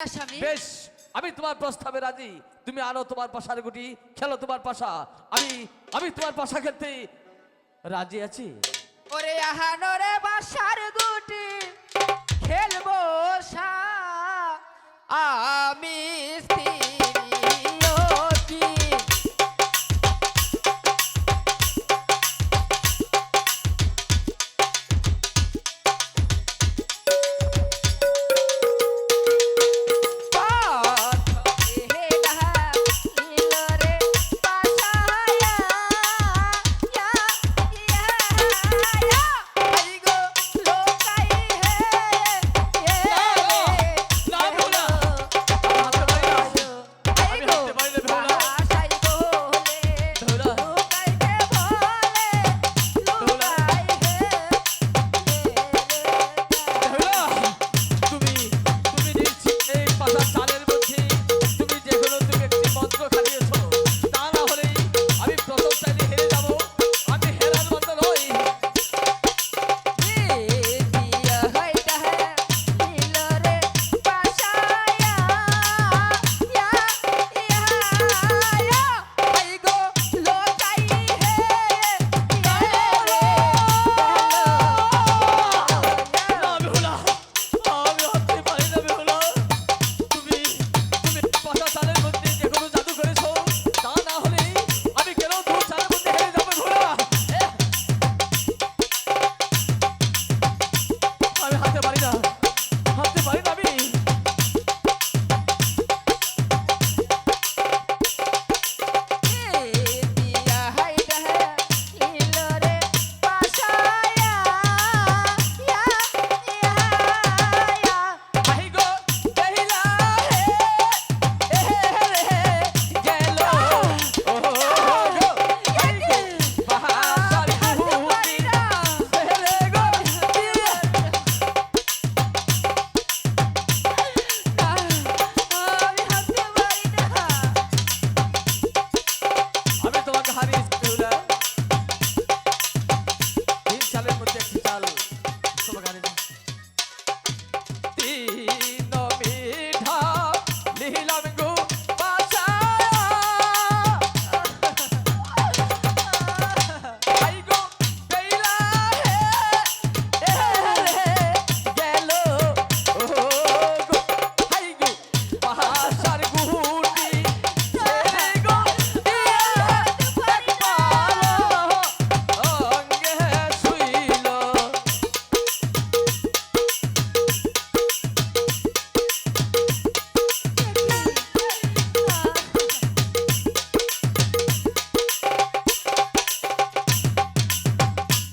বেশ আমি তোমার প্রস্তাবে রাজি। তুমি আনো তোমার পাশার গুটি খেলো তোমার পাশা। আমি আমি তোমার পাশা খেলতে রাজি আছি। ওরে আহানরে বাসার গুটি